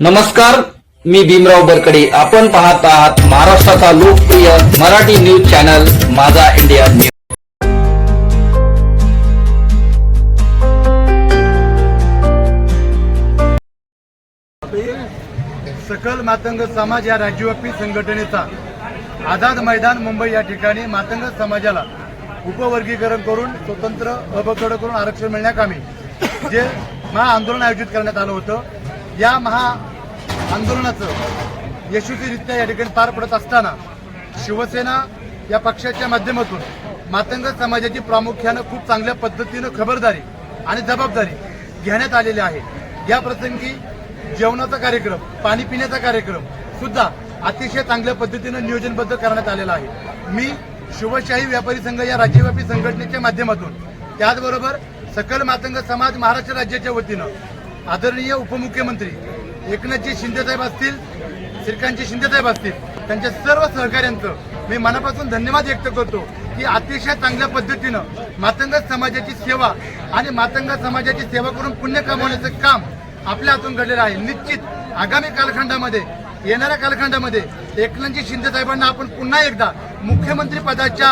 नमस्कार मी भीमराव बरकडे. आपण पाहत आहात महाराष्ट्राचा लोकप्रिय Marathi news channel Majha India news. सकल मातंग समाज या राज्यव्यापी संघटनेचा आझाद मैदान मुंबई या ठिकाणी मातंग समाजाला उपवर्गीकरण करून स्वतंत्र अबकड करून आरक्षण मिळण्याकामी जे महा आंदोलन आयोजित करण्यात आलं होतं या महा आंदोलनाचं यशस्वीरित्या या ठिकाणी पार पडत असताना शिवसेना या पक्षाच्या माध्यमातून मातंग समाजाची प्रामुख्यानं खूप चांगल्या पद्धतीनं खबरदारी आणि जबाबदारी घेण्यात आलेली आहे. या प्रसंगी जेवणाचा कार्यक्रम पाणी पिण्याचा कार्यक्रम सुद्धा अतिशय चांगल्या पद्धतीनं नियोजनबद्ध करण्यात आलेला आहे. मी शिवशाही व्यापारी संघ या राज्यव्यापी संघटनेच्या माध्यमातून त्याचबरोबर सकल मातंग समाज महाराष्ट्र राज्याच्या वतीनं आदरणीय उपमुख्यमंत्री एकनाथजी शिंदेसाहेब असतील श्रीकांतजी शिंदेसाहेब असतील त्यांच्या सर्व सहकार्यांचं मी मनापासून धन्यवाद व्यक्त करतो की अतिशय चांगल्या पद्धतीनं मातंग समाजाची सेवा आणि मातंग समाजाची सेवा करून पुण्य कमवण्याचं काम आपल्या हातून घडलेलं आहे. निश्चित आगामी कालखंडामध्ये येणाऱ्या कालखंडामध्ये एकनाथजी शिंदेसाहेबांना आपण पुन्हा एकदा मुख्यमंत्री पदाच्या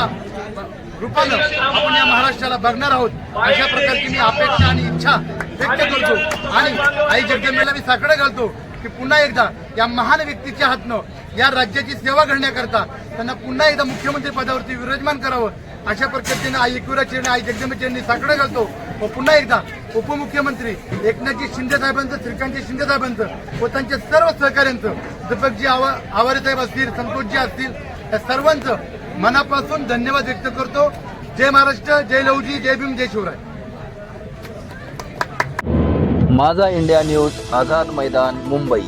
रूपानं आपण या महाराष्ट्राला बघणार आहोत. अशा प्रकारची मी अपेक्षा आणि इच्छा व्यक्त करतो. आणि आई जगदंबेला मी साकडं घालतो की पुन्हा एकदा या महान व्यक्तीच्या हातनं या राज्याची सेवा करण्याकरता त्यांना पुन्हा एकदा मुख्यमंत्री पदावरती विराजमान करावं. अशा पद्धतीनं आई एकविरा आई जगदंबे साकडं घालतो. व पुन्हा एकदा उपमुख्यमंत्री एकनाथजी शिंदे साहेबांचं श्रीकांतजी शिंदे साहेबांचं व त्यांच्या सर्व सहकाऱ्यांचं दीपकजी आवा आवारे साहेब असतील संतोषजी असतील या सर्वांचं मनापासून धन्यवाद व्यक्त करतो. जय महाराष्ट्र जय लवजी जय भीम जय शिवराय. माझा इंडिया न्यूज आझाद मैदान मुंबई.